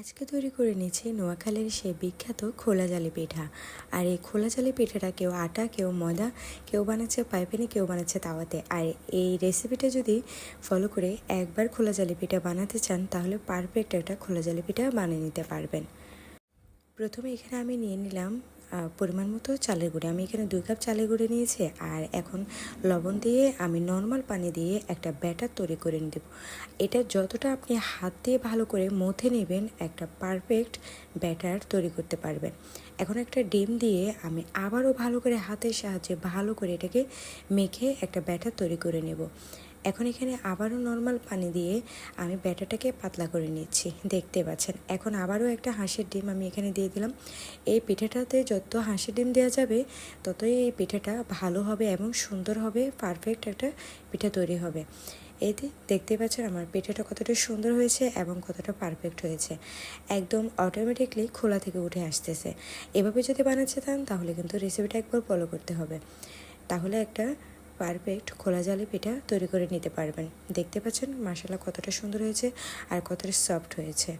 আজকে তৈরি করে নিয়েছি নোয়াখালীর সে বিখ্যাত খোলা জালি পিঠা। আর এই খোলা জালি পিঠাটা কেউ আটা, কেউ ময়দা, কেউ বানাচ্ছে পাইপেনে, কেউ বানাচ্ছে তাওয়াতে। আর এই রেসিপিটা যদি ফলো করে একবার খোলা জালি পিঠা বানাতে চান, তাহলে পারফেক্ট একটা খোলা জালি পিঠা বানিয়ে নিতে পারবেন। প্রথমে এখানে আমি নিয়ে নিলাম পরিমাণ মতো চালের গুঁড়ি। আমি এখানে দুই কাপ চালের গুঁড়ি নিয়েছি আর এখন লবণ দিয়ে আমি নর্মাল পানি দিয়ে একটা ব্যাটার তৈরি করে দেব। এটা যতটা আপনি হাত দিয়ে ভালো করে মথে নেবেন, একটা পারফেক্ট ব্যাটার তৈরি করতে পারবেন। এখন একটা ডিম দিয়ে আমি আবারও ভালো করে হাতের সাহায্যে ভালো করে এটাকে মেখে একটা ব্যাটার তৈরি করে নেব। এখন এখানে আবারও নর্মাল পানি দিয়ে আমি ব্যাটাটাকে পাতলা করে নিচ্ছি। দেখতে পাচ্ছেন, এখন আবারও একটা হাঁসের ডিম আমি এখানে দিয়ে দিলাম। এই পিঠাটাতে যত হাঁসের ডিম দেওয়া যাবে, ততই এই পিঠাটা ভালো হবে এবং সুন্দর হবে পারফেক্ট একটা পিঠা তৈরি হবে। এতে দেখতে পাচ্ছেন, আমার পিঠাটা কতটা সুন্দর হয়েছে এবং কতটা পারফেক্ট হয়েছে। একদম অটোমেটিকলি খোলা থেকে উঠে আসতেছে। এভাবে যদি বানাতে চান, তাহলে কিন্তু রেসিপিটা একবার ফলো করতে হবে। তাহলে একটা পারফেক্ট খোলা জালে পিঠা তৈরি করে নিতে পারবেন। দেখতে পাচ্ছেন মশলা কতটা সুন্দর হয়েছে আর কতটা সফট হয়েছে।